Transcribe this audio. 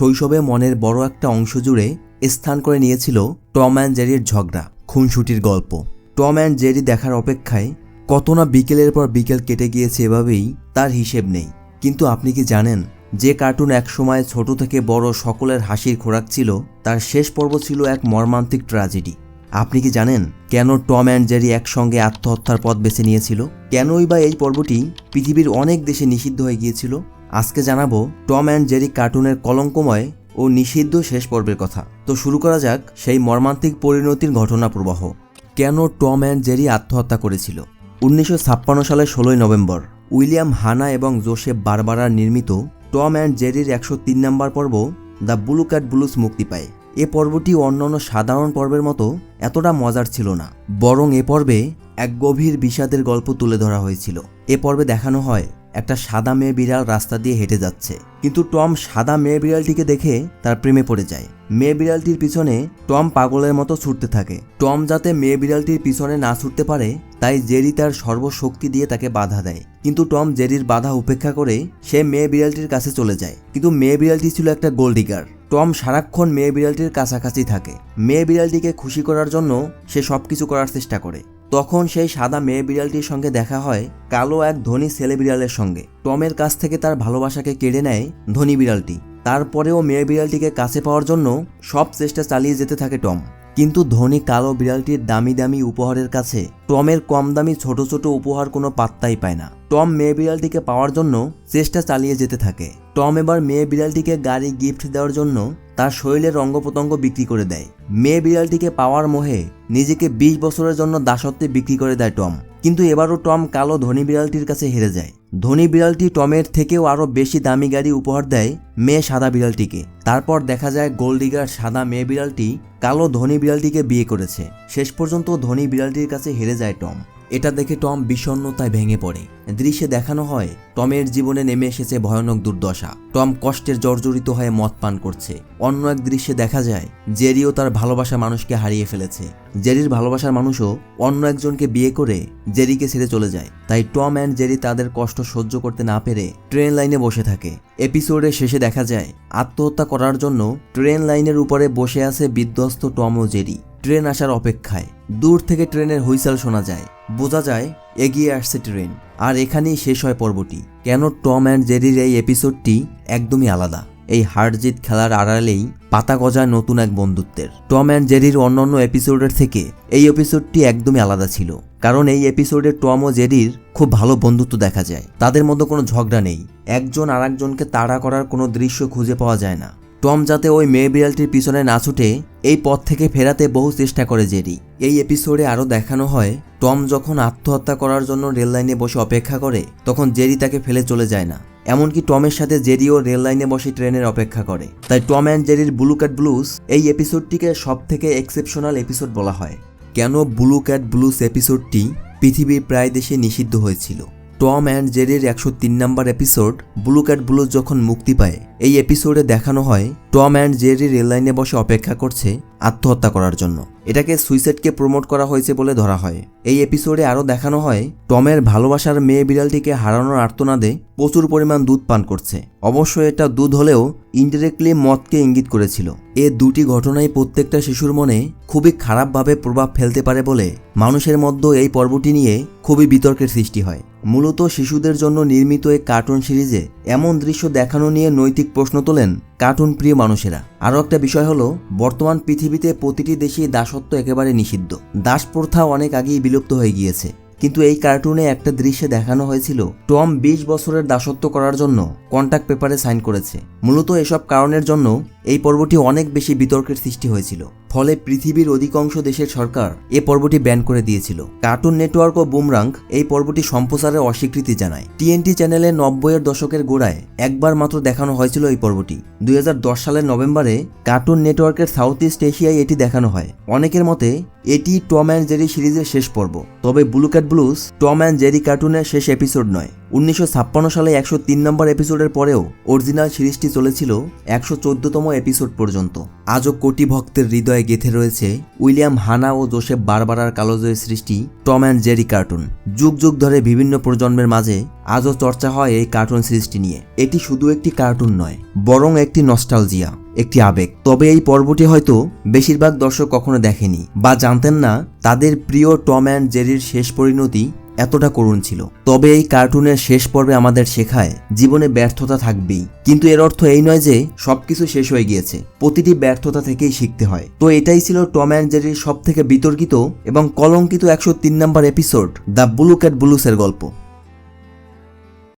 শৈশবে মনের বড় একটা অংশ জুড়ে স্থান করে নিয়েছিল টম অ্যান্ড জেরির ঝগড়া, খুনসুটির গল্প। টম অ্যান্ড জেরি দেখার অপেক্ষায় কত না বিকেলের পর বিকেল কেটে গিয়েছে এভাবেই তার হিসেব নেই। কিন্তু আপনি কি জানেন, যে কার্টুন একসময় ছোট থেকে বড় সকলের হাসির খোরাক ছিল, তার শেষ পর্ব ছিল এক মর্মান্তিক ট্র্যাজেডি আপনি কি জানেন কেন টম অ্যান্ড জেরি একসঙ্গে আত্মহত্যার পথ বেছে নিয়েছিল? কেনই বা এই পর্বটি পৃথিবীর অনেক দেশে নিষিদ্ধ হয়ে গিয়েছিল? আজকে জানাব টম অ্যান্ড জেরি কার্টুনের কলঙ্কময় ও নিষিদ্ধ শেষ পর্বের কথা। তো শুরু করা যাক সেই মর্মান্তিক পরিণতির ঘটনা প্রবাহ। কেন টম অ্যান্ড জেরি আত্মহত্যা করেছিল? উনিশশো ছাপ্পান্ন সালের ষোলোই নভেম্বর, উইলিয়াম হানা এবং জোসেফ বারবারার নির্মিত টম অ্যান্ড জেরির একশো তিন নম্বর পর্ব দ্য ব্লু ক্যাট ব্লুস মুক্তি পায়। এ পর্বটি অন্যান্য সাধারণ পর্বের মতো এতটা মজার ছিল না, বরং এ পর্বে এক গভীর বিষাদের গল্প তুলে ধরা হয়েছিল। এ পর্বে দেখানো হয় একটা সাদা মেয়ে বিড়াল রাস্তা দিয়ে হেঁটে যাচ্ছে। কিন্তু টম সাদা মেয়ে বিড়ালটিকে দেখে তার প্রেমে পড়ে যায়। মেয়ে বিড়ালটির পিছনে টম পাগলের মতো ছুটতে থাকে। টম যাতে মেয়ে বিড়ালটির পিছনে না ছুটতে পারে, তাই জেরি তার সর্বশক্তি দিয়ে তাকে বাধা দেয়। কিন্তু টম জেরির বাধা উপেক্ষা করে সে মেয়ে বিড়ালটির কাছে চলে যায়। কিন্তু মেয়ে বিড়ালটি ছিল একটা গোল্ডিগার। টম সারাক্ষণ মেয়ে বিড়ালটির কাছাকাছি থাকে। মেয়ে বিড়ালটিকে খুশি করার জন্য সে সবকিছু করার চেষ্টা করে। তখন সেই সাদা মেয়ে বিড়ালটির সঙ্গে দেখা হয় কালো এক ধনী ছেলে বিড়ালের সঙ্গে। টমের কাছ থেকে তার ভালোবাসাকে কেড়ে নেয় ধনী বিড়ালটি। তারপরেও মেয়ে বিড়ালটিকে কাছে পাওয়ার জন্য সব চেষ্টা চালিয়ে যেতে থাকে টম। কিন্তু ধনী কালো বিড়ালটির দামি দামি উপহারের কাছে টমের কম দামি ছোট ছোট উপহার কোনো পাত্তাই পায় না। টম মেয়ে বিড়ালটিকে পাওয়ার জন্য চেষ্টা চালিয়ে যেতে থাকে। টম এবার মেয়ে বিড়ালটিকে গাড়ি গিফট দেওয়ার জন্য তার শরীরের অঙ্গ প্রত্যঙ্গ বিক্রি করে দেয়। মেয়ে বিড়ালটিকে পাওয়ার মোহে নিজেকে ২০ বছরের জন্য দাসত্বে বিক্রি করে দেয় টম। কিন্তু এবারও টম কালো ধনী বিড়ালটির কাছে হেরে যায়। ধনী বিড়ালটি টমের থেকেও আরও বেশি দামি গাড়ি উপহার দেয় মেয়ে সাদা বিড়ালটিকে। তারপর দেখা যায় গোলডিগার সাদা মেয়ে বিড়ালটি কালো ধনী বিড়ালটিকে বিয়ে করেছে। শেষ পর্যন্ত ধনী বিড়ালটির কাছে হেরে যায় টম। এটা দেখে টম বিষণ্ণতায় ভেঙে পড়ে। দৃশ্যে দেখানো হয়, টমের জীবনে নেমে এসেছে ভয়ানক দুর্দশা। টম কষ্টের জর্জরিত হয়ে মদ পান করছে। অন্য এক দৃশ্যে দেখা যায়, জেরিও তার ভালোবাসা মানুষকে হারিয়ে ফেলেছে। জেরির ভালোবাসার মানুষও অন্য একজনকে বিয়ে করে জেরিকে ছেড়ে চলে যায়। তাই টম অ্যান্ড জেরি তাদের কষ্ট সহ্য করতে না পেরে ট্রেন লাইনে বসে থাকে। এপিসোডের শেষে দেখা যায়, আত্মহত্যা করার জন্য ট্রেন লাইনের উপরে বসে আছে বিধ্বস্ত টম ও জেরি। ট্রেন আসার অপেক্ষায়। দূর থেকে ট্রেনের হুইসাল শোনা যায়। বোঝা যায় এগিয়ে আসছে ট্রেন। আর এখানেই শেষ হয় পর্বটি। কেন টম অ্যান্ড জেরির এই এপিসোডটি একদমই আলাদা? এই হারজিত খেলার আড়ালেই পাতা গজায় নতুন এক বন্ধুত্বের। টম অ্যান্ড জেরির অন্যান্য এপিসোডের থেকে এই এপিসোডটি একদমই আলাদা ছিল। কারণ এই এপিসোডে টম ও জেরির খুব ভালো বন্ধুত্ব দেখা যায়। তাদের মধ্যে কোনো ঝগড়া নেই। একজন আরেকজনকে তাড়া করার কোনো দৃশ্য খুঁজে পাওয়া যায় না। টম যাতে ওই মেয়ে বিড়ালটির পিছনে না ছুটে এই পথ থেকে ফেরাতে বহু চেষ্টা করে জেরি। এই এপিসোডে আরও দেখানো হয়, টম যখন আত্মহত্যা করার জন্য রেল লাইনে বসে অপেক্ষা করে, তখন জেরি তাকে ফেলে চলে যায় না। এমনকি টমের সাথে জেরিও রেল লাইনে বসে ট্রেনের অপেক্ষা করে। তাই টম অ্যান্ড জেরির ব্লু ক্যাট ব্লুস এই এপিসোডটিকে সব থেকে এক্সেপশনাল এপিসোড বলা হয়। কেন ব্লু ক্যাট ব্লুস এপিসোডটি পৃথিবীর প্রায় দেশে নিষিদ্ধ হয়েছিল? টম অ্যান্ড জেরির একশো তিন নম্বর এপিসোড, ব্লু ক্যাট ব্লু যখন মুক্তি পায়, এই এপিসোডে দেখানো হয় টম অ্যান্ড জেরি রেললাইনে বসে অপেক্ষা করছে আত্মহত্যা করার জন্য। এটাকে সুইসাইডকে প্রমোট করা হয়েছে বলে ধরা হয়। এই এপিসোডে আরও দেখানো হয়, টমের ভালোবাসার মেয়ে বিড়ালটিকে হারানোর আর্তনাদে প্রচুর পরিমাণ দুধ পান করছে। অবশ্য এটা দুধ হলেও ইনডিরেক্টলি মদকে ইঙ্গিত করেছিল। এ দুটি ঘটনাই প্রত্যেকটা শিশুর মনে খুবই খারাপভাবে প্রভাব ফেলতে পারে বলে মানুষের মধ্যে এই পর্বটি নিয়ে খুবই বিতর্কের সৃষ্টি হয়। মূলত শিশুদের জন্য নির্মিত এই কার্টুন সিরিজে এমন দৃশ্য দেখানো নিয়ে নৈতিক প্রশ্ন তোলেন কার্টুন প্রিয় মানুষেরা। আরও একটা বিষয় হলো, বর্তমান পৃথিবীতে প্রতিটি দেশেই দাসত্ব একেবারে নিষিদ্ধ। দাস প্রথা অনেক আগেই বিলুপ্ত হয়ে গিয়েছে। কিন্তু এই কার্টুনে একটা দৃশ্যে দেখানো হয়েছিল টম বিশ বছরের দাসত্ব করার জন্য কন্ট্যাক্ট পেপারে সাইন করেছে। মূলত এসব কারণের জন্য এই পর্বটি অনেক বেশি বিতর্কের সৃষ্টি হয়েছিল। ফলে পৃথিবীর অধিকাংশ দেশের সরকার এ পর্বটি ব্যান করে দিয়েছিল। কার্টুন নেটওয়ার্ক ও বুমরাং এই পর্বটি সম্প্রচারের অস্বীকৃতি জানায়। টিএনটি চ্যানেলে নব্বইয়ের দশকের গোড়ায় একবার মাত্র দেখানো হয়েছিল এই পর্বটি। দুই হাজার দশ সালের নভেম্বরে কার্টুন নেটওয়ার্কের সাউথ ইস্ট এশিয়ায় এটি দেখানো হয়। অনেকের মতে, এটি টম অ্যান্ড জেরি সিরিজের শেষ পর্ব। তবে blue cat blues Tom and Jerry কার্টুনের শেষ এপিসোড নয়। উনিশশো ছাপ্পান্ন সালে একশো তিন নম্বর এপিসোডের পরেও অরিজিনাল সিরিজটি চলেছিল একশো চোদ্দতম এপিসোড পর্যন্ত। আজও কোটি ভক্তের হৃদয়ে গেথে রয়েছে উইলিয়াম হানা ও জোসেফ বারবারার কালোজয়ের সৃষ্টি টম অ্যান্ড জেরি কার্টুন। যুগ যুগ ধরে বিভিন্ন প্রজন্মের মাঝে আজও চর্চা হয় এই কার্টুন সিরিজটি নিয়ে। এটি শুধু একটি কার্টুন নয়, বরং একটি নস্টালজিয়া, একটি আবেগ। তবে এই পর্বটি হয়তো বেশিরভাগ দর্শক কখনো দেখেনি বা জানতেন না তাদের প্রিয় টম অ্যান্ড জেরির শেষ পরিণতি এতটা করুণ ছিল। তবে এই কার্টুনের শেষ পর্বে আমাদের শেখায়, জীবনে ব্যর্থতা থাকবেই। কিন্তু এর অর্থ এই নয় যে সবকিছু শেষ হয়ে গিয়েছে। প্রতিটি ব্যর্থতা থেকেই শিখতে হয়। তো এটাই ছিল টম অ্যান্ড জেরির সব থেকে বিতর্কিত এবং কলঙ্কিত একশো তিন নম্বর এপিসোড দ্য ব্লু ক্যাট ব্লুসের গল্প।